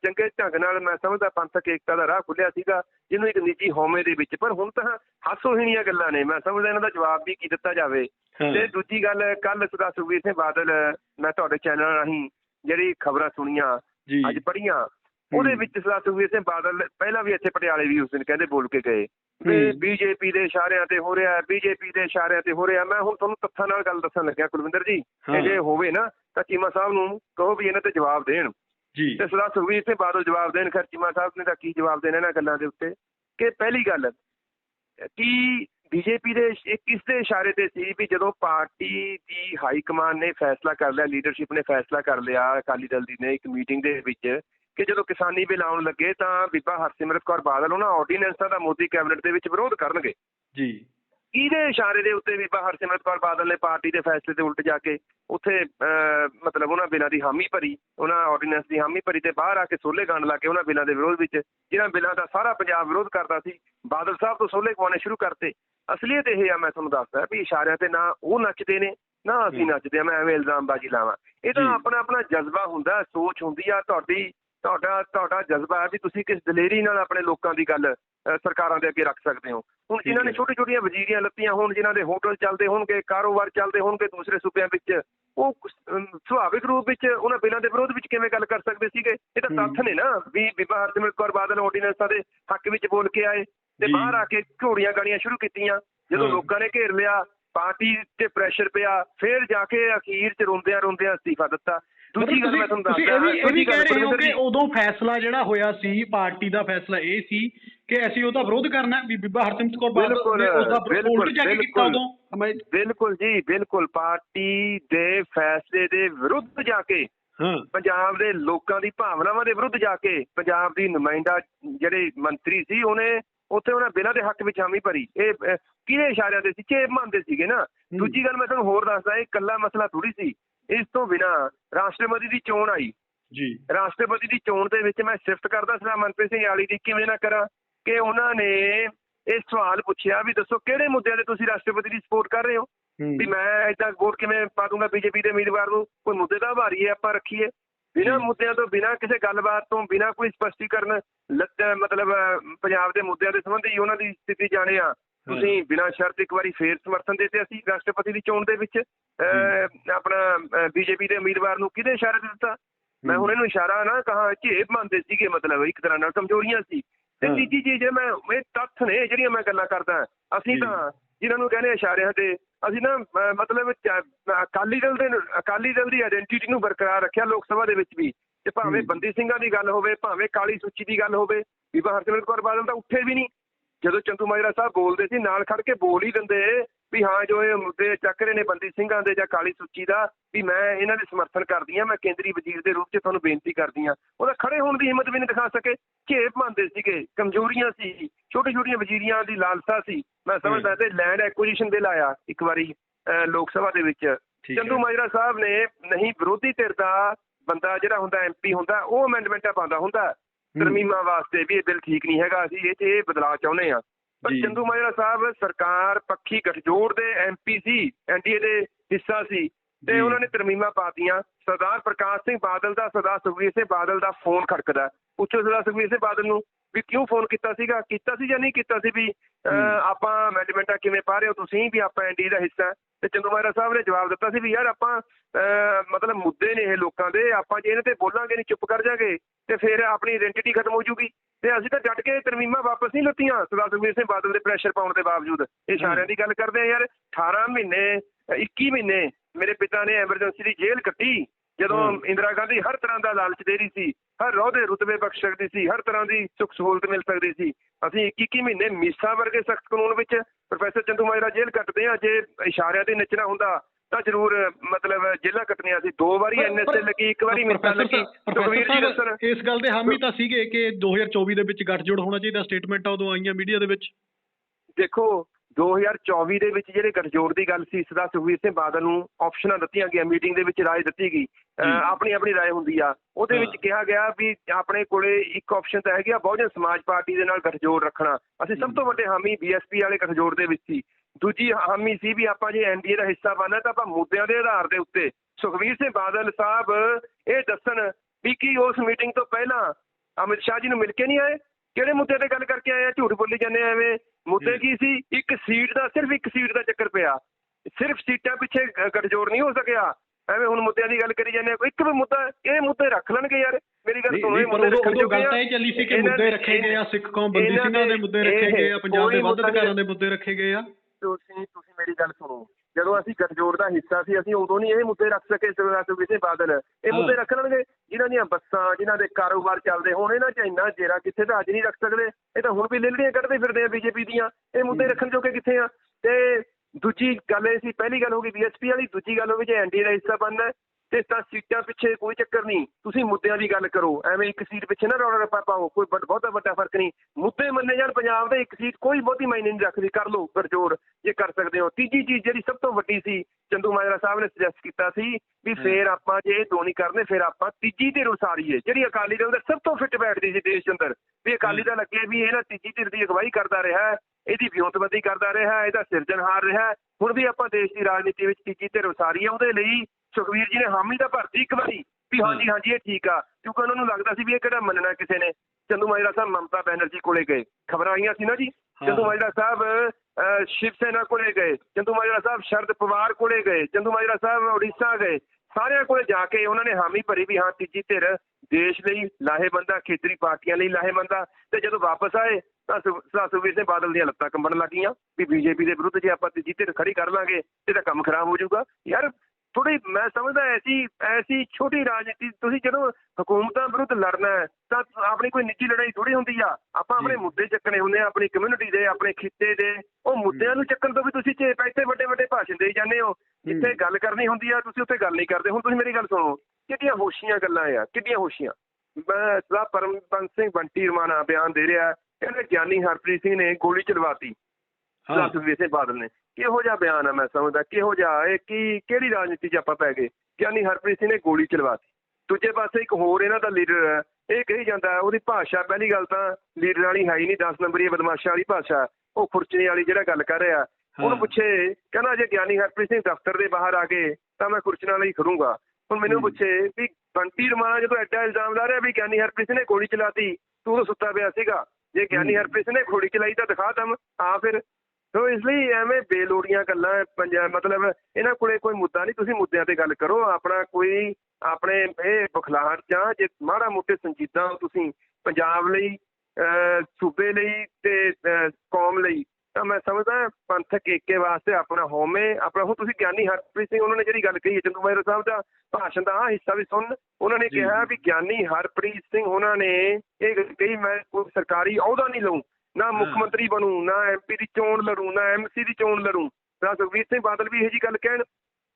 ਚੰਗੇ ਢੰਗ ਨਾਲ ਮੈਂ ਸਮਝਦਾ ਪੰਥਕ ਏਕਤਾ ਦਾ ਰਾਹ ਖੁੱਲਿਆ ਸੀਗਾ ਜਿਹਨੂੰ ਇੱਕ ਨਿੱਜੀ ਹਉਮੈ ਦੇ ਵਿੱਚ। ਪਰ ਹੁਣ ਤਾਂ ਹਾਸੋਹੀਣੀਆਂ ਗੱਲਾਂ ਨੇ ਮੈਂ ਸਮਝਦਾ ਇਹਨਾਂ ਦਾ ਜਵਾਬ ਵੀ ਕੀ ਦਿੱਤਾ ਜਾਵੇ। ਤੇ ਦੂਜੀ ਗੱਲ ਕੱਲ ਸਰਦਾਰ ਸੁਖਬੀਰ ਸਿੰਘ ਬਾਦਲ ਮੈਂ ਤੁਹਾਡੇ ਚੈਨਲ ਰਾਹੀਂ ਜਿਹੜੀ ਖਬਰਾਂ ਸੁਣੀਆਂ ਅੱਜ ਪੜ੍ਹੀਆਂ ਉਹਦੇ ਵਿੱਚ ਸਰਦਾਰ ਸੁਖਬੀਰ ਸਿੰਘ ਬਾਦਲ ਪਹਿਲਾਂ ਵੀ ਇੱਥੇ ਪਟਿਆਲੇ ਵੀ ਉਸ ਦਿਨ ਕਹਿੰਦੇ ਬੋਲ ਕੇ ਗਏ। ਹੂੰ। ਬੀਜੇਪੀ ਦੇ ਇਸ਼ਾਰਿਆਂ ਤੇ ਹੋ ਰਿਹਾ ਬੀਜੇਪੀ ਦੇ ਇਸ਼ਾਰਿਆਂ ਤੇ ਹੋ ਰਿਹਾ। ਮੈਂ ਹੁਣ ਤੁਹਾਨੂੰ ਤੱਥਾਂ ਨਾਲ ਗੱਲ ਦੱਸਣ ਲੱਗਿਆ ਕੁਲਵਿੰਦਰ ਜੀ। ਕਿ ਜੇ ਹੋਵੇ ਨਾ ਤਾਂ ਚੀਮਾ ਸਾਹਿਬ ਨੂੰ ਕਹੋ ਵੀ ਇਹਨਾਂ ਤੇ ਜਵਾਬ ਦੇਣ। ਜੀ। ਤੇ ਸਰਦਾਰ ਸੁਖਬੀਰ ਸਿੰਘ ਬਾਦਲ ਜਵਾਬ ਦੇਣ ਖੈਰ ਚੀਮਾ ਸਾਹਿਬ ਨੇ ਤਾਂ ਕੀ ਜਵਾਬ ਦੇਣਾ ਇਹਨਾਂ ਗੱਲਾਂ ਦੇ ਉੱਤੇ? ਕਿ ਪਹਿਲੀ ਗੱਲ ਕਿ ਬੀਜੇਪੀ ਦੇ ਕਿਸ ਦੇ ਇਸ਼ਾਰੇ ਤੇ ਸੀ ਵੀ ਜਦੋਂ ਪਾਰਟੀ ਦੀ ਹਾਈ ਕਮਾਨ ਨੇ ਫੈਸਲਾ ਕਰ ਲਿਆ ਲੀਡਰਸ਼ਿਪ ਨੇ ਫੈਸਲਾ ਕਰ ਲਿਆ ਅਕਾਲੀ ਦਲ ਦੀ ਨੇ ਇੱਕ ਮੀਟਿੰਗ ਦੇ ਵਿੱਚ ਕਿ ਜਦੋਂ ਕਿਸਾਨੀ ਬਿੱਲ ਆਉਣ ਲੱਗੇ ਤਾਂ ਬੀਬਾ ਹਰਸਿਮਰਤ ਕੌਰ ਬਾਦਲ ਉਹਨਾਂ ਆਰਡੀਨੈਂਸਾਂ ਦਾ ਮੋਦੀ ਕੈਬਨਿਟ ਦੇ ਵਿੱਚ ਵਿਰੋਧ ਕਰਨਗੇ ਜੀ ਕਿਹਦੇ ਇਸ਼ਾਰੇ ਦੇ ਉੱਤੇ ਬੀਬਾ ਹਰਸਿਮਰਤ ਕੌਰ ਬਾਦਲ ਨੇ ਪਾਰਟੀ ਦੇ ਫੈਸਲੇ ਤੇ ਉਲਟ ਜਾ ਕੇ ਉੱਥੇ ਮਤਲਬ ਉਹਨਾਂ ਬਿੱਲਾਂ ਦੀ ਹਾਮੀ ਭਰੀ ਉਹਨਾਂ ਆਰਡੀਨੈਂਸ ਦੀ ਹਾਮੀ ਭਰੀ ਤੇ ਬਾਹਰ ਆ ਕੇ ਸੋਲੇ ਗਾਣ ਲਾ ਕੇ ਉਹਨਾਂ ਬਿੱਲਾਂ ਦੇ ਵਿਰੋਧ ਵਿੱਚ ਜਿਹਨਾਂ ਬਿੱਲਾਂ ਦਾ ਸਾਰਾ ਪੰਜਾਬ ਵਿਰੋਧ ਕਰਦਾ ਸੀ ਬਾਦਲ ਸਾਹਿਬ ਤੋਂ ਸੋਲੇ ਗਵਾਉਣੇ ਸ਼ੁਰੂ ਕਰਤੇ ਅਸਲੀਅਤ ਇਹ ਆ ਮੈਂ ਤੁਹਾਨੂੰ ਦੱਸਦਾ ਵੀ ਇਸ਼ਾਰਿਆਂ ਤੇ ਨਾ ਉਹ ਨੱਚਦੇ ਨੇ ਨਾ ਅਸੀਂ। ਨੱਚਦੇ ਆ ਮੈਂ ਐਵੇਂ ਇਲਜ਼ਾਮਬਾਜ਼ੀ ਲਾਵਾਂ ਇਹ ਤਾਂ। ਆਪਣਾ ਆਪਣਾ ਜਜ਼ਬਾ ਹੁੰਦਾ ਸੋਚ ਹੁੰਦੀ ਆ ਤੁਹਾਡੀ ਤੁਹਾਡਾ ਤੁਹਾਡਾ ਜਜ਼ਬਾ ਹੈ ਵੀ ਤੁਸੀਂ ਕਿਸ ਦਲੇਰੀ ਨਾਲ ਆਪਣੇ ਲੋਕਾਂ ਦੀ ਗੱਲ ਸਰਕਾਰਾਂ ਦੇ ਅੱਗੇ ਰੱਖ ਸਕਦੇ ਹੋ ਹੁਣ ਜਿਨ੍ਹਾਂ ਨੇ। ਛੋਟੀ ਛੋਟੀਆਂ ਵਜ਼ੀਰੀਆਂ ਲੱਤੀਆਂ ਹੋਣ ਜਿਨ੍ਹਾਂ ਦੇ ਹੋਟਲ ਚੱਲਦੇ ਹੋਣਗੇ ਕਾਰੋਬਾਰ ਚੱਲਦੇ ਹੋਣਗੇ ਦੂਸਰੇ ਸੂਬਿਆਂ ਵਿੱਚ ਉਹ ਸੁਭਾਵਿਕ ਰੂਪ ਵਿੱਚ ਉਹਨਾਂ ਬਿੱਲਾਂ ਦੇ ਵਿਰੋਧ ਵਿੱਚ ਕਿਵੇਂ ਗੱਲ ਕਰ ਸਕਦੇ ਸੀਗੇ ਇਹ ਤਾਂ। ਤੱਥ ਨੇ ਨਾ ਵੀ ਬੀਬਾ ਹਰਸਿਮਰਤ ਕੌਰ ਬਾਦਲ ਆਰਡੀਨੈਂਸਾਂ ਦੇ ਹੱਕ ਵਿੱਚ ਬੋਲ ਕੇ ਆਏ ਤੇ। ਬਾਹਰ ਆ ਕੇ ਘੋੜੀਆਂ ਗਾਣੀਆਂ ਸ਼ੁਰੂ ਕੀਤੀਆਂ ਜਦੋਂ। ਲੋਕਾਂ ਨੇ ਘੇਰ ਲਿਆ ਪਾਰਟੀ ਤੇ ਪ੍ਰੈਸ਼ਰ ਪਿਆ ਫਿਰ ਜਾ ਕੇ ਅਖੀਰ ਚ ਰੋਂਦਿਆਂ ਰੋਂਦਿਆਂ ਅਸਤੀਫਾ ਦਿੱਤਾ। ਦੂਜੀ ਗੱਲ ਮੈਂ ਤੁਹਾਨੂੰ ਤੁਸੀਂ ਇਹ ਵੀ ਦੱਸਦਾ ਇਹ ਵੀ ਕਹਿ ਰਹੇ ਹੋ ਕਿ ਉਦੋਂ ਫੈਸਲਾ ਜਿਹੜਾ ਹੋਇਆ ਸੀ ਪਾਰਟੀ ਦਾ ਫੈਸਲਾ ਇਹ ਸੀ ਕਿ ਅਸੀਂ ਉਹਦਾ ਵਿਰੋਧ ਕਰਨਾ ਵੀ ਬੀਬਾ ਹਰਸਿਮਰਤ ਕੌਰ ਬਾਦਲ ਬਿਲਕੁਲ, ਨੇ ਉਹਦਾ ਬਿਲਕੁਲ, ਉਲਟ ਜਾ ਕੇ ਕੀਤਾ ਬਿਲਕੁਲ। ਉਦੋਂ ਬਿਲਕੁਲ ਜੀ ਬਿਲਕੁਲ। ਪਾਰਟੀ ਦੇ ਫੈਸਲੇ ਦੇ ਵਿਰੁੱਧ ਜਾ ਕੇ ਹਾਂ। ਪੰਜਾਬ ਦੇ ਲੋਕਾਂ ਦੀ ਭਾਵਨਾਵਾਂ ਦੇ ਵਿਰੁੱਧ ਜਾ ਕੇ ਪੰਜਾਬ ਦੀ ਨੁਮਾਇੰਦਾ ਜਿਹੜੇ ਮੰਤਰੀ ਸੀ ਉਹਨੇ ਉੱਥੇ ਉਹਨਾਂ ਬਿਨਾਂ ਦੇ ਹੱਕ ਵਿੱਚ ਹਾਮੀ ਭਰੀ। ਇਹ ਕਿਹਦੇ ਇਸ਼ਾਰਿਆਂ ਤੇ ਸੀ? ਚੇਪ ਮੰਨਦੇ ਸੀਗੇ ਨਾ? ਦੂਜੀ ਗੱਲ ਮੈਂ ਤੁਹਾਨੂੰ ਹੋਰ ਦੱਸਦਾ ਇਹ ਇਕੱਲਾ ਮਸਲਾ ਥੋੜੀ ਸੀ। ਇਸ ਤੋਂ ਬਿਨਾ ਰਾਸ਼ਟਰਪਤੀ ਦੀ ਚੋਣ ਆਈ। ਜੀ। ਰਾਸ਼ਟਰਪਤੀ ਦੀ ਚੋਣ ਦੇ ਵਿੱਚ ਮੈਂ ਸਿਫਤ ਕਰਦਾ ਸੀ ਮਨਪ੍ਰੀਤ ਸਿੰਘ ਆਲੀ ਦੀ ਕਿਵੇਂ ਨਾ ਕਰਾਂ ਕਿ ਉਹਨਾਂ ਨੇ ਇਹ ਸਵਾਲ ਪੁੱਛਿਆ ਵੀ ਦੱਸੋ ਕਿਹੜੇ ਮੁੱਦਿਆਂ ਤੇ ਤੁਸੀਂ ਰਾਸ਼ਟਰਪਤੀ ਦੀ ਸਪੋਰਟ ਕਰ ਰਹੇ ਹੋ? ਵੀ ਮੈਂ ਇਦਾਂ ਵੋਟ ਕਿਵੇਂ ਪਾ ਦੂੰਗਾ ਬੀਜੇਪੀ ਦੇ ਉਮੀਦਵਾਰ ਨੂੰ? ਕੋਈ ਮੁੱਦੇ ਦਾ ਆਭਾਰੀ ਹੈ ਆਪਾਂ ਰੱਖੀਏ। ਬਿਨਾਂ। ਮੁੱਦਿਆਂ ਤੋਂ ਬਿਨਾਂ ਕਿਸੇ ਗੱਲਬਾਤ ਤੋਂ ਬਿਨਾਂ ਕੋਈ ਸਪਸ਼ਟੀਕਰਨ ਮਤਲਬ ਪੰਜਾਬ ਦੇ ਮੁੱਦਿਆਂ ਦੇ ਸੰਬੰਧੀ ਉਹਨਾਂ ਦੀ ਸਥਿਤੀ ਜਾਣਿਆ ਤੁਸੀਂ ਬਿਨਾਂ ਸ਼ਰਤ ਇੱਕ ਵਾਰੀ ਫੇਰ ਸਮਰਥਨ ਦਿੱਤੇ ਅਸੀਂ ਰਾਸ਼ਟਰਪਤੀ ਦੀ ਚੋਣ ਦੇ ਵਿੱਚ ਆਪਣਾ ਬੀਜੇਪੀ ਦੇ ਉਮੀਦਵਾਰ ਨੂੰ ਕਿਹਦੇ ਇਸ਼ਾਰੇ ਦਿੱਤਾ ਮੈਂ ਹੁਣ ਇਹਨੂੰ ਇਸ਼ਾਰਾ ਨਾ ਕਹਾ ਝੇਪ ਮੰਨਦੇ ਸੀਗੇ ਮਤਲਬ ਇੱਕ ਤਰ੍ਹਾਂ ਨਾਲ ਕਮਜ਼ੋਰੀਆਂ ਸੀ ਤੇ ਹਾਂ। ਤੀਜੀ ਚੀਜ਼ ਇਹ ਮੈਂ ਇਹ ਤੱਥ ਨੇ ਜਿਹੜੀਆਂ ਮੈਂ ਗੱਲਾਂ ਕਰਦਾ ਅਸੀਂ। ਤਾਂ ਜਿਨ੍ਹਾਂ ਨੂੰ ਕਹਿੰਦੇ ਇਸ਼ਾਰਿਆਂ ਤੇ ਅਸੀਂ ਨਾ ਅਹ, ਮਤਲਬ ਚ- ਅਕਾਲੀ ਦਲ ਦੇ ਅਕਾਲੀ ਦਲ ਦੀ ਆਇਡੈਂਟੀਟੀ ਨੂੰ ਬਰਕਰਾਰ ਰੱਖਿਆ ਲੋਕ ਸਭਾ ਦੇ ਵਿੱਚ ਵੀ। ਤੇ ਭਾਵੇਂ। ਬੰਦੀ ਸਿੰਘਾਂ ਦੀ ਗੱਲ ਹੋਵੇ ਭਾਵੇਂ ਕਾਲੀ ਸੂਚੀ ਦੀ ਗੱਲ ਹੋਵੇ ਬੀਬਾ ਹਰਸਿਮਰਤ ਕੌਰ ਬਾਦਲ ਤਾਂ ਉੱਠੇ ਵੀ ਨਹੀਂ। ਜਦੋਂ ਚੰਦੂ ਮਾਜਰਾ ਸਾਹਿਬ ਬੋਲਦੇ ਸੀ ਨਾਲ ਖੜ ਕੇ ਬੋਲ ਹੀ ਦਿੰਦੇ। ਵੀ ਹਾਂ ਜੋ ਇਹ ਮੁੱਦੇ ਚੱਕ ਰਹੇ ਨੇ ਬੰਦੀ ਸਿੰਘਾਂ ਦੇ ਜਾਂ ਕਾਲੀ ਸੂਚੀ ਦਾ ਵੀ ਮੈਂ ਇਹਨਾਂ ਦੇ ਸਮਰਥਨ ਕਰਦੀ ਆ ਮੈਂ ਕੇਂਦਰੀ ਵਜ਼ੀਰ ਦੇ ਰੂਪ 'ਚ ਤੁਹਾਨੂੰ ਬੇਨਤੀ ਕਰਦੀ ਆ ਉਹਦਾ ਖੜੇ ਹੋਣ ਦੀ ਹਿੰਮਤ ਵੀ ਨਹੀਂ ਦਿਖਾ ਸਕੇ। ਝੇਪ ਮੰਨਦੇ ਸੀਗੇ ਕਮਜ਼ੋਰੀਆਂ ਸੀ ਛੋਟੀ ਛੋਟੀਆਂ ਵਜ਼ੀਰੀਆਂ ਦੀ ਲਾਲਸਾ ਸੀ। ਮੈਂ ਸਮਝਦਾ ਤੇ ਲੈਂਡ ਐਕੁਜੀਸ਼ਨ ਬਿੱਲ ਆਇਆ ਇੱਕ ਵਾਰੀ ਲੋਕ ਸਭਾ ਦੇ ਵਿੱਚ। ਚੰਦੂ ਮਾਜਰਾ ਸਾਹਿਬ ਨੇ ਨਹੀਂ ਵਿਰੋਧੀ ਧਿਰ ਦਾ ਬੰਦਾ ਜਿਹੜਾ ਹੁੰਦਾ ਐਮਪੀ ਹੁੰਦਾ ਉਹ ਅਮੈਂਡਮੈਂਟਾਂ ਪਾਉਂਦਾ ਹੁੰਦਾ। ਤਰਮੀਮਾਂ ਵਾਸਤੇ ਵੀ ਇਹ ਬਿੱਲ ਠੀਕ ਨਹੀਂ ਹੈਗਾ ਅਸੀਂ ਇਹ 'ਚ ਇਹ ਬਦਲਾਅ ਚਾਹੁੰਦੇ ਆ ਪਰ। ਚੰਦੂ ਮਾਜਰਾ ਸਾਹਿਬ ਸਰਕਾਰ ਪੱਖੀ ਗੱਠਜੋੜ ਦੇ ਐਮਪੀ ਸੀ ਐਨਡੀਏ ਦੇ ਹਿੱਸਾ ਸੀ। ਤੇ ਉਹਨਾਂ ਨੇ ਤਰਮੀਮਾਂ ਪਾਤੀਆਂ ਸਰਦਾਰ ਪ੍ਰਕਾਸ਼ ਸਿੰਘ ਬਾਦਲ ਦਾ ਸਰਦਾਰ ਸੁਖਬੀਰ ਸਿੰਘ ਬਾਦਲ ਦਾ ਫੋਨ ਖੜਕਦਾ ਪੁੱਛੋ ਸਰਦਾਰ ਸੁਖਬੀਰ ਸਿੰਘ ਬਾਦਲ ਨੂੰ ਵੀ ਕਿਉਂ ਫੋਨ ਕੀਤਾ ਸੀਗਾ ਕੀਤਾ ਸੀ ਜਾਂ ਨਹੀਂ ਕੀਤਾ ਸੀ ਵੀ ਆਪਾਂ ਅਮੈਂਡਮੈਂਟਾਂ ਕਿਵੇਂ ਪਾ ਰਹੇ ਹੋ ਤੁਸੀਂ ਵੀ ਆਪਾਂ ਐਨਡੀ ਦਾ ਹਿੱਸਾ। ਤੇ ਚੰਦੂ ਸਾਹਿਬ ਨੇ ਜਵਾਬ ਦਿੱਤਾ ਸੀ ਵੀ ਯਾਰ ਆਪਾਂ ਮਤਲਬ ਮੁੱਦੇ ਨੇ ਇਹ ਲੋਕਾਂ ਦੇ ਆਪਾਂ ਜੇ ਇਹਨਾਂ ਤੇ ਬੋਲਾਂਗੇ ਨਹੀਂ ਚੁੱਪ ਕਰ ਜਾਗੇ ਤੇ ਫਿਰ ਆਪਣੀ ਆਇਡੈਂਟੀਟੀ ਖਤਮ ਹੋ ਜੂਗੀ। ਤੇ ਅਸੀਂ ਤਾਂ ਡਟ ਕੇ ਤਰਮੀਮਾਂ ਵਾਪਸ ਨਹੀਂ ਲੱਤੀਆਂ। ਸਰਦਾਰ ਸੁਖਬੀਰ ਸਿੰਘ ਬਾਦਲ ਦੇ ਪ੍ਰੈਸ਼ਰ ਪਾਉਣ ਦੇ ਬਾਵਜੂਦ। ਇਹ ਇਸ਼ਾਰਿਆਂ ਦੀ ਗੱਲ ਕਰਦੇ ਆ ਯਾਰ 18 ਮਹੀਨੇ ਅ, 21 ਮਹੀਨੇ ਮੇਰੇ ਪਿਤਾ ਨੇ ਐਮਰਜੈਂਸੀ ਦੀ ਜੇਲ੍ਹ ਕੱਟੀ ਜਦੋਂ। ਇੰਦਰਾ ਗਾਂਧੀ ਹਰ ਤਰ੍ਹਾਂ ਦਾ ਲਾਲਚ ਦੇ ਰਹੀ ਸੀ ਹਰ ਰੋਹਦੇ ਰੁਤਬੇ ਬਖਸ਼ ਸਕਦੀ ਸੀ ਹਰ ਤਰ੍ਹਾਂ ਦੀ ਸੁੱਖ ਸਹੂਲਤ ਮਿਲ ਸਕਦੀ ਸੀ। ਅਸੀਂ 21 ਮਹੀਨੇ ਮੀਸਾ ਵਰਗੇ ਸਖਤ ਕਾਨੂੰਨ ਵਿੱਚ ਪ੍ਰੋਫੈਸਰ ਚੰਦੂ ਮਾਜਰਾ ਜੇਲ੍ਹ ਕੱਟਦੇ ਆ ਜੇ ਇਸ਼ਾਰਿਆਂ ਤੇ ਨੱਚਣਾ ਹੁੰਦਾ ਤਾਂ ਜ਼ਰੂਰ ਮਤਲਬ ਜੇਲ੍ਹਾਂ ਕੱਟਣੀਆਂ ਸੀ। ਦੋ ਵਾਰੀ ਐਨਐਸਏ ਲੱਗੀ ਇੱਕ ਵਾਰੀ ਮਿਸਾਂ ਪ੍ਰੋਫੈਸਰ ਲੱਗੀ। ਸੁਖਬੀਰ ਜੀ ਦੱਸਣ ਇਸ ਗੱਲ ਦੇ ਹਾਮੀ ਤਾਂ ਸੀਗੇ ਕਿ 2024 ਦੇ ਵਿੱਚ ਗੱਠਜੋੜ ਹੋਣਾ ਚਾਹੀਦਾ ਸਟੇਟਮੈਂਟਾਂ ਉਦੋਂ ਆਈਆਂ ਮੀਡੀਆ ਦੇ ਵਿੱਚ। ਦੇਖੋ 2024 ਦੇ ਵਿੱਚ ਜਿਹੜੇ ਗੱਠਜੋੜ ਦੀ ਗੱਲ ਸੀ ਸਰਦਾਰ ਸੁਖਬੀਰ ਸਿੰਘ ਬਾਦਲ ਨੂੰ ਆਪਸ਼ਨਾਂ ਦਿੱਤੀਆਂ ਗਈਆਂ ਮੀਟਿੰਗ ਦੇ ਵਿੱਚ ਰਾਏ ਦਿੱਤੀ ਗਈ। ਆਪਣੀ ਆਪਣੀ ਰਾਏ ਹੁੰਦੀ ਆ। ਉਹਦੇ ਵਿੱਚ। ਕਿਹਾ ਗਿਆ ਵੀ ਆਪਣੇ ਕੋਲੇ ਇੱਕ ਆਪਸ਼ਨ ਤਾਂ ਹੈਗੀ ਆ ਬਹੁਜਨ ਸਮਾਜ ਪਾਰਟੀ ਦੇ ਨਾਲ ਗੱਠਜੋੜ ਰੱਖਣਾ। ਅਸੀਂ ਸਭ ਤੋਂ ਵੱਡੇ ਹਾਮੀ ਬੀਐਸਪੀ ਵਾਲੇ ਗੱਠਜੋੜ ਦੇ ਵਿੱਚ ਸੀ। ਦੂਜੀ ਹਾਮੀ ਸੀ ਵੀ ਆਪਾਂ ਜੇ ਐਨਡੀਏ ਦਾ ਹਿੱਸਾ ਬਣਨਾ ਤਾਂ ਆਪਾਂ ਮੁੱਦਿਆਂ ਦੇ ਆਧਾਰ ਦੇ ਉੱਤੇ ਸੁਖਬੀਰ ਸਿੰਘ ਬਾਦਲ ਸਾਹਿਬ ਇਹ ਦੱਸਣ ਵੀ ਕੀ ਉਸ ਮੀਟਿੰਗ ਤੋਂ ਪਹਿਲਾਂ ਅਮਿਤ ਸ਼ਾਹ ਜੀ ਨੂੰ ਮਿਲ ਕੇ ਨਹੀਂ ਆਏ? ਕਿਹੜੇ ਮੁੱਦੇ ਤੇ ਗੱਲ ਕਰਕੇ ਆਏ ਆ? ਝੂਠ ਬੋਲੀ ਜਾਂਦੇ ਐਵੇਂ। ਮੁੱਦੇ ਜੀ। ਕੀ ਸੀ? ਇੱਕ ਸੀਟ ਦਾ ਸਿਰਫ ਇੱਕ ਸੀਟ ਦਾ ਚੱਕਰ ਪਿਆ। ਸਿਰਫ ਸੀਟਾਂ ਪਿੱਛੇ ਗੱਠਜੋੜ ਨਹੀਂ ਹੋ ਸਕਿਆ। ਐਵੇਂ ਹੁਣ ਮੁੱਦਿਆਂ ਦੀ ਗੱਲ ਕਰੀ ਜਾਂਦੇ ਆ ਕੋਈ ਇੱਕ ਵੀ ਮੁੱਦਾ ਇਹ ਮੁੱਦੇ ਰੱਖ ਲੈਣਗੇ ਯਾਰ। ਮੇਰੀ ਗੱਲ ਸੁਣੋ ਇਹ ਮੁੱਦੇ ਰੱਖਣ ਜੋਗੇ ਗੱਲ। ਤਾਂ ਇਹ ਚੱਲੀ ਸੀ ਕਿ ਮੁੱਦੇ ਰੱਖੇ ਗਏ ਆ। ਸਿੱਖ ਕੌਮ ਬੰਦੀ ਸਿੰਘਾਂ ਦੇ ਮੁੱਦੇ ਰੱਖੇ ਗਏ ਆ। ਪੰਜਾਬ ਦੇ ਵੱਧ ਅਧਿਕਾਰਾਂ ਦੇ। ਮੁੱਦੇ ਰੱਖੇ ਗਏ ਆ। ਤੁਸੀਂ ਤੁਸੀਂ ਮੇਰੀ ਗੱਲ ਸੁਣੋ। ਜਦੋਂ ਅਸੀਂ ਗੱਠਜੋੜ ਦਾ ਹਿੱਸਾ ਸੀ ਅਸੀਂ ਉਦੋਂ ਨਹੀਂ ਇਹ ਮੁੱਦੇ ਰੱਖ ਸਕੇ ਸੁਖਬੀਰ ਸਿੰਘ ਬਾਦਲ। ਇਹ। ਮੁੱਦੇ ਰੱਖ ਲੈਣਗੇ ਜਿਨ੍ਹਾਂ ਦੀਆਂ ਬੱਸਾਂ ਜਿਨ੍ਹਾਂ ਦੇ ਕਾਰੋਬਾਰ ਚੱਲਦੇ ਹੋਣ ਇਹਨਾਂ 'ਚ ਇੰਨਾ ਜੇਰਾ ਕਿੱਥੇ ਤਾਂ ਅੱਜ ਨਹੀਂ ਰੱਖ ਸਕਦੇ। ਇਹ ਤਾਂ ਹੁਣ ਵੀ ਲੇਲੜੀਆਂ ਕੱਢਦੇ ਫਿਰਦੇ ਆ ਬੀਜੇਪੀ ਦੀਆਂ। ਇਹ ਮੁੱਦੇ। ਰੱਖਣ ਜੋਗੇ ਕਿੱਥੇ ਆ? ਤੇ ਦੂਜੀ ਗੱਲ ਇਹ ਸੀ ਪਹਿਲੀ ਗੱਲ ਹੋ ਗਈ ਬੀਐਸਪੀ ਵਾਲੀ ਦੂਜੀ ਗੱਲ ਹੋ ਗਈ ਜੇ ਐਨਡੀ ਦਾ ਹਿੱਸਾ ਬਣਨਾ ਤੇ ਤਾਂ ਸੀਟਾਂ ਪਿੱਛੇ ਕੋਈ ਚੱਕਰ ਨਹੀਂ। ਤੁਸੀਂ ਮੁੱਦਿਆਂ ਦੀ ਗੱਲ ਕਰੋ ਐਵੇਂ ਇੱਕ ਸੀਟ ਪਿੱਛੇ ਨਾ ਰੌਲਾ ਰੱਪਾ ਪਾਓ ਕੋਈ ਬਹੁਤਾ ਵੱਡਾ ਫ਼ਰਕ ਨਹੀਂ। ਮੁੱਦੇ ਮੰਨੇ ਜਾਣ ਪੰਜਾਬ ਦੇ ਇੱਕ ਸੀਟ ਕੋਈ ਬਹੁਤੀ ਮਾਇਨੇ ਨਹੀਂ ਰੱਖਦੀ। ਕਰ ਲਓ ਗਰਜੋੜ ਜੇ ਕਰ ਸਕਦੇ ਹੋ। ਤੀਜੀ ਚੀਜ਼ ਜਿਹੜੀ ਸਭ ਤੋਂ ਵੱਡੀ ਸੀ ਚੰਦੂ ਮਾਜਰਾ ਸਾਹਿਬ ਨੇ ਸੁਜੈਸਟ ਕੀਤਾ ਸੀ ਵੀ ਹਾਂ। ਫੇਰ ਆਪਾਂ ਜੇ ਇਹ ਦੋ ਨਹੀਂ ਕਰਨੇ ਫਿਰ ਆਪਾਂ ਤੀਜੀ ਧਿਰ ਉਸਾਰੀਏ ਜਿਹੜੀ ਅਕਾਲੀ ਦਲ ਦੇ ਸਭ ਤੋਂ ਫਿੱਟ ਬੈਠਦੀ ਸੀ ਦੇਸ਼ ਅੰਦਰ ਵੀ ਅਕਾਲੀ ਦਲ ਅੱਗੇ ਵੀ ਇਹ ਨਾ ਤੀਜੀ ਧਿਰ ਦੀ ਅਗਵਾਈ ਕਰਦਾ ਰਿਹਾ ਹੈ, ਇਹਦੀ ਵਿਉਂਤਬੰਦੀ ਕਰਦਾ ਰਿਹਾ ਹੈ, ਇਹਦਾ ਸਿਰਜਣਹਾਰ ਰਿਹਾ ਹੈ। ਹੁਣ ਵੀ ਆਪਾਂ ਦੇਸ਼ ਦੀ ਰਾਜਨੀਤੀ ਵਿੱਚ ਤੀਜੀ ਧਿਰ ਉਸਾਰੀਏ ਉਹਦੇ ਲਈ ਸੁਖਵੀਰ ਜੀ ਨੇ ਹਾਮੀ ਤਾਂ ਭਰਤੀ ਇੱਕ ਵਾਰੀ ਵੀ ਹਾਂਜੀ ਹਾਂਜੀ ਇਹ ਠੀਕ ਆ। ਕਿਉਂਕਿ ਉਹਨਾਂ ਨੂੰ ਲੱਗਦਾ ਸੀ ਵੀ ਇਹ ਕਿਹੜਾ ਮੰਨਣਾ ਕਿਸੇ ਨੇ। ਚੰਦੂ ਮਾਜਰਾ ਸਾਹਿਬ ਮਮਤਾ ਬੈਨਰਜੀ ਕੋਲੇ ਗਏ। ਖਬਰਾਂ ਆਈਆਂ ਸੀ ਨਾ ਜੀ। ਚੰਦੂ ਮਾਜਰਾ ਸਾਹਿਬ ਸ਼ਿਵ ਸੈਨਾ ਕੋਲੇ ਗਏ। ਚੰਦੂ ਮਾਜਰਾ ਸਾਹਿਬ ਸ਼ਰਦ ਪਵਾਰ ਕੋਲੇ ਗਏ। ਚੰਦੂ ਮਾਜਰਾ ਸਾਹਿਬ ਉੜੀਸਾ ਗਏ। ਸਾਰਿਆਂ ਕੋਲੇ ਜਾ ਕੇ ਉਹਨਾਂ ਨੇ ਹਾਮੀ ਭਰੀ ਵੀ ਹਾਂ ਤੀਜੀ ਧਿਰ ਦੇਸ਼ ਲਈ ਲਾਹੇਬੰਦਾ ਖੇਤਰੀ ਪਾਰਟੀਆਂ ਲਈ ਲਾਹੇਬੰਦਾ ਤੇ ਜਦੋਂ ਵਾਪਸ ਆਏ ਤਾਂ ਸੁ- ਸਰਦਾਰ ਸੁਖਬੀਰ ਸਿੰਘ ਬਾਦਲ ਦੀਆਂ ਲੱਤਾਂ ਕੰਬਣ ਲੱਗੀਆਂ। ਵੀ ਬੀਜੇਪੀ ਦੇ ਵਿਰੁੱਧ ਜੇ ਆਪਾਂ ਤੀਜੀ ਧਿਰ ਖੜੀ ਕਰ ਲਾਂਗੇ ਤੇ ਤਾਂ ਕੰਮ ਖਰਾਬ ਹੋ ਜਾਊਗਾ। ਯਾਰ ਥੋੜੀ ਮੈਂ ਸਮਝਦਾ ਐਸੀ ਐਸੀ ਛੋਟੀ ਰਾਜਨੀਤੀ ਤੁਸੀਂ ਜਦੋਂ ਹਕੂਮਤਾਂ ਵਿਰੁੱਧ ਲੜਨਾ ਹੈ ਤਾਂ ਆਪਣੀ ਕੋਈ ਨਿੱਜੀ ਲੜਾਈ ਥੋੜੀ ਹੁੰਦੀ ਆ। ਆਪਾਂ ਆਪਣੇ। ਮੁੱਦੇ ਚੱਕਣੇ ਹੁੰਦੇ ਆ ਆਪਣੀ ਕਮਿਊਨਿਟੀ ਦੇ ਆਪਣੇ ਖਿੱਤੇ ਦੇ। ਉਹ ਮੁੱਦਿਆਂ ਨੂੰ ਚੱਕਣ ਤੋਂ ਵੀ ਤੁਸੀਂ ਚੇ ਬੈਠੇ ਵੱਡੇ ਵੱਡੇ ਭਾਸ਼ਣ ਦੇਈ ਜਾਂਦੇ ਹੋ। ਜਿੱਥੇ ਗੱਲ ਕਰਨੀ ਹੁੰਦੀ ਆ ਤੁਸੀਂ ਉੱਥੇ ਗੱਲ ਨਹੀਂ ਕਰਦੇ। ਹੁਣ ਤੁਸੀਂ ਮੇਰੀ ਗੱਲ ਸੁਣੋ ਕਿੱਡੀਆਂ ਹੋਸ਼ੀਆਂ ਗੱਲਾਂ ਆ ਕਿੱਡੀਆਂ ਹੋਸ਼ੀਆਂ। ਮੈਂ ਸਦਾ ਪਰਮਪੰਤ ਸਿੰਘ ਬੰਟੀ ਰਮਾਣਾ ਬਿਆਨ ਦੇ ਰਿਹਾ ਕਹਿੰਦੇ ਗਿਆਨੀ ਹਰਪ੍ਰੀਤ ਸਿੰਘ ਨੇ ਗੋਲੀ ਚਲਵਾਤੀ ਸੁਖਬੀਰ ਸਿੰਘ ਬਾਦਲ ਨੇ। ਕਿਹੋ ਜਿਹਾ ਬਿਆਨ ਆ ਮੈਂ ਸਮਝਦਾ ਕਿਹੋ ਜਿਹਾ ਇਹ ਕੀ ਕਿਹੜੀ ਰਾਜਨੀਤੀ 'ਚ ਆਪਾਂ ਪੈ ਗਏ? ਗਿਆਨੀ ਹਰਪ੍ਰੀਤ ਸਿੰਘ ਨੇ ਗੋਲੀ ਚਲਵਾਤੀ। ਦੂਜੇ ਪਾਸੇ ਇੱਕ ਹੋਰ ਇਹਨਾਂ ਦਾ ਲੀਡਰ ਹੈ ਇਹ ਕਹੀ ਜਾਂਦਾ ਉਹਦੀ ਭਾਸ਼ਾ ਪਹਿਲੀ ਗੱਲ ਤਾਂ ਲੀਡਰ ਵਾਲੀ ਹੈ ਹੀ ਨਹੀਂ 10 ਨੰਬਰੀ ਬਦਮਾਸ਼ਾਂ ਵਾਲੀ ਭਾਸ਼ਾ ਉਹ ਖੁਰਚਣੀ ਵਾਲੀ ਜਿਹੜਾ ਗੱਲ ਕਰ ਰਿਹਾ ਉਹਨੂੰ। ਪੁੱਛੇ ਕਹਿੰਦਾ ਜੇ ਗਿਆਨੀ ਹਰਪ੍ਰੀਤ ਸਿੰਘ ਦਫ਼ਤਰ ਦੇ ਬਾਹਰ ਆ ਗਏ ਤਾਂ ਮੈਂ ਖੁਰਚਣਾ ਲਈ ਖੜੂੰਗਾ। ਹੁਣ ਮੈਨੂੰ। ਪੁੱਛੇ ਵੀ ਬੰਟੀ ਰਮਾਣਾ ਜਦੋਂ ਐਡਾ ਇਲਜ਼ਾਮ ਲਾ ਰਿਹਾ ਵੀ ਗਿਆਨੀ ਹਰਪ੍ਰੀਤ ਸਿੰਘ ਨੇ ਗੋਲੀ ਚਲਾਤੀ ਤੂੰ ਤਾਂ ਸੁੱਤਾ ਪਿਆ ਸੀਗਾ। ਜੇ ਗਿਆਨੀ। ਹਰਪ੍ਰੀਤ ਸਿੰਘ ਨੇ ਗੋਲੀ ਚਲਾਈ ਤਾਂ ਦਿਖਾ ਦਮ ਆ ਫਿਰ। ਸੋ ਇਸ ਲਈ ਐਵੇਂ ਬੇਲੋੜੀਆਂ ਗੱਲਾਂ ਪੰਜਾਬ ਮਤਲਬ ਇਹਨਾਂ ਕੋਲੇ ਕੋਈ ਮੁੱਦਾ ਨਹੀਂ ਤੁਸੀਂ ਮੁੱਦਿਆਂ ਤੇ ਗੱਲ ਕਰੋ ਆਪਣਾ ਕੋਈ ਆਪਣੇ ਇਹ ਬਖਲਾਹਟ ਜਾਂ ਜੇ ਮਾੜਾ ਮੋਟੇ ਸੰਜੀਦਾ ਹੋ ਤੁਸੀਂ ਪੰਜਾਬ ਲਈ ਸੂਬੇ ਲਈ ਤੇ ਕੌਮ ਲਈ ਤਾਂ ਮੈਂ ਸਮਝਦਾ ਪੰਥਕ ਏਕੇ ਵਾਸਤੇ ਆਪਣਾ ਹਉਮੈ ਆਪਣਾ ਹੁਣ ਤੁਸੀਂ ਗਿਆਨੀ ਹਰਪ੍ਰੀਤ ਸਿੰਘ ਉਹਨਾਂ ਨੇ ਜਿਹੜੀ ਗੱਲ ਕਹੀ ਚੰਦੂ ਮਾਜਰਾ ਸਾਹਿਬ ਦਾ ਭਾਸ਼ਣ ਦਾ ਆਹ ਹਿੱਸਾ ਵੀ ਸੁਣ ਉਹਨਾਂ ਨੇ ਕਿਹਾ। ਵੀ ਗਿਆਨੀ ਹਰਪ੍ਰੀਤ ਸਿੰਘ ਉਹਨਾਂ ਨੇ ਇਹ ਕਹੀ ਮੈਂ ਕੋਈ ਸਰਕਾਰੀ ਅਹੁਦਾ ਨਹੀਂ ਲਊਂ ਨਾ ਮੁੱਖ। ਮੰਤਰੀ ਬਣੂ ਨਾ ਐਮਪੀ ਦੀ ਚੋਣ ਲੜੂ ਨਾ ਐਮਸੀ ਦੀ ਚੋਣ ਲੜੂ ਤਾਂ ਸੁਖਬੀਰ ਸਿੰਘ ਬਾਦਲ ਵੀ ਇਹੋ ਜੀ ਗੱਲ ਕਹਿਣ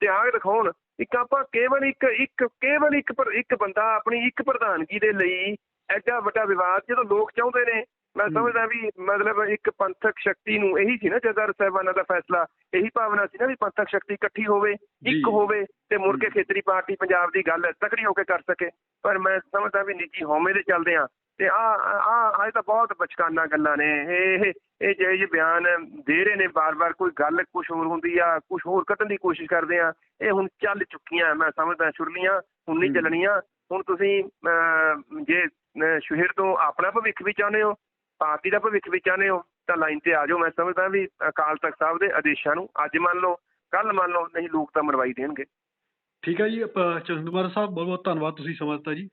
ਤਿਆਗ ਦਿਖਾਉਣ ਇੱਕ ਆਪਾਂ ਕੇਵਲ ਇੱਕ ਇੱਕ ਕੇਵਲ ਇੱਕ ਪਰ- ਇੱਕ ਬੰਦਾ ਆਪਣੀ ਇੱਕ ਪ੍ਰਧਾਨਗੀ ਦੇ ਲਈ ਐਡਾ ਵੱਡਾ ਵਿਵਾਦ ਜਦੋਂ ਲੋਕ ਚਾਹੁੰਦੇ ਨੇ ਮੈਂ। ਸਮਝਦਾ ਵੀ ਮਤਲਬ ਇੱਕ ਪੰਥਕ ਸ਼ਕਤੀ ਨੂੰ ਇਹੀ ਸੀ ਨਾ ਜਦਰ ਸਾਹਿਬਾਨਾਂ ਦਾ ਫੈਸਲਾ ਇਹੀ ਭਾਵਨਾ ਸੀ ਨਾ ਵੀ ਪੰਥਕ ਸ਼ਕਤੀ ਇਕੱਠੀ ਹੋਵੇ। ਇੱਕ ਹੋਵੇ ਤੇ ਮੁੜ ਕੇ। ਖੇਤਰੀ ਪਾਰਟੀ ਪੰਜਾਬ ਦੀ ਗੱਲ ਤਕੜੀ ਹੋ ਕੇ ਕਰ ਸਕੇ ਪਰ ਮੈਂ ਸਮਝਦਾ ਵੀ ਨਿੱਜੀ ਹਉਮੈ ਦੇ ਚੱਲਦੇ ਆ ਤੇ ਆ ਆ ਇਹ ਤਾਂ ਬਹੁਤ ਬਚਕਾਨਾ ਗੱਲਾਂ ਨੇ। ਇਹ ਇਹ- ਇਹ ਜਿਹੇ ਬਿਆਨ ਦੇ ਰਹੇ ਨੇ ਬਾਰ-ਬਾਰ ਕੋਈ ਗੱਲ ਕੁਝ ਹੋਰ ਹੁੰਦੀ ਆ ਕੁਝ ਹੋਰ ਕੱਢਣ ਦੀ ਕੋਸ਼ਿਸ਼ ਕਰਦੇ ਆ। ਇਹ ਹੁਣ ਚੱਲ ਚੁੱਕੀਆਂ ਮੈਂ ਸਮਝਦਾ ਛੁਰਲੀਆਂ ਹੁਣ ਨਹੀਂ। ਚੱਲਣੀਆਂ। ਹੁਣ ਤੁਸੀਂ ਜੇ ਸ਼ਹਿਰ ਤੋਂ ਆਪਣਾ ਭਵਿੱਖ ਵੀ ਚਾਹੁੰਦੇ ਹੋ ਪਾਰਟੀ ਦਾ ਭਵਿੱਖ ਵੀ ਚਾਹੁੰਦੇ ਹੋ ਤਾਂ ਲਾਈਨ ਤੇ ਆ ਜਾਓ। ਮੈਂ ਸਮਝਦਾ ਵੀ ਅਕਾਲ ਤਖਤ ਸਾਹਿਬ ਦੇ ਆਦੇਸ਼ਾਂ ਨੂੰ ਅੱਜ ਮੰਨ ਲਓ ਕੱਲ ਮੰਨ ਲਓ ਨਹੀਂ ਲੋਕ ਤਾਂ ਮਰਵਾਈ ਦੇਣਗੇ। ਠੀਕ ਹੈ ਜੀ ਆਪਾਂ ਚੰਦੂਮਾਜਰਾ ਸਾਹਿਬ ਬਹੁਤ ਬਹੁਤ ਧੰਨਵਾਦ ਤੁਸੀਂ ਸਮਾਂ ਦਿੱਤਾ ਜੀ।